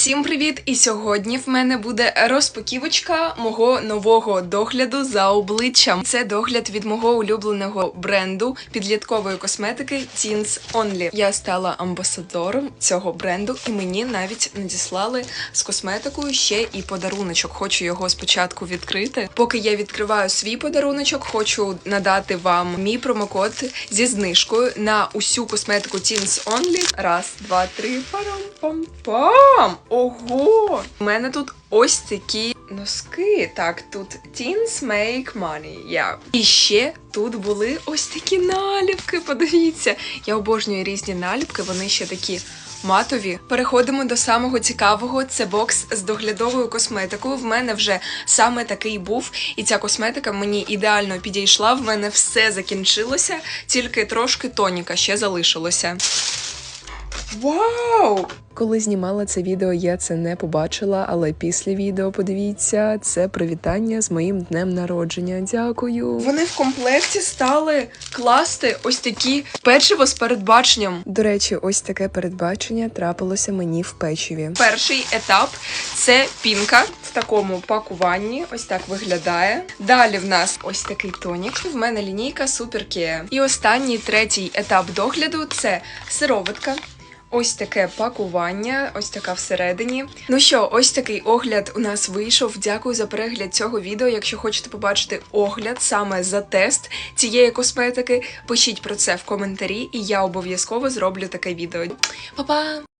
Усім привіт! І сьогодні в мене буде розпаківочка мого нового догляду за обличчям. Це догляд від мого улюбленого бренду підліткової косметики Teens Only. Я стала амбасадором цього бренду, і мені навіть надіслали з косметикою ще і подаруночок. Хочу його спочатку відкрити. Поки я відкриваю свій подаруночок, хочу надати вам мій промокод зі знижкою на усю косметику Teens Only. Раз, два, три, парам-пам-пам! Ого! У мене тут ось такі носки. Так, тут Teens Make Money. Yeah. І ще тут були ось такі наліпки. Подивіться, я обожнюю різні наліпки, вони ще такі. Матові переходимо до самого цікавого. Це бокс з доглядовою косметикою. В мене вже саме такий був, і ця косметика мені ідеально підійшла. В мене все закінчилося, тільки трошки тоніка ще залишилося. Вау! Коли знімала це відео, я це не побачила, але після відео подивіться, це привітання з моїм днем народження. Дякую. Вони в комплекті стали класти ось такі печиво з передбаченням. До речі, ось таке передбачення трапилося мені в печиві. Перший етап це пінка в такому пакуванні. Ось так виглядає. Далі в нас ось такий тонік. В мене лінійка Care. І останній третій етап догляду це сироватка. Ось таке пакування, ось така всередині. Ну що, ось такий огляд у нас вийшов. Дякую за перегляд цього відео. Якщо хочете побачити огляд саме за тест цієї косметики, пишіть про це в коментарі, і я обов'язково зроблю таке відео. Па-па!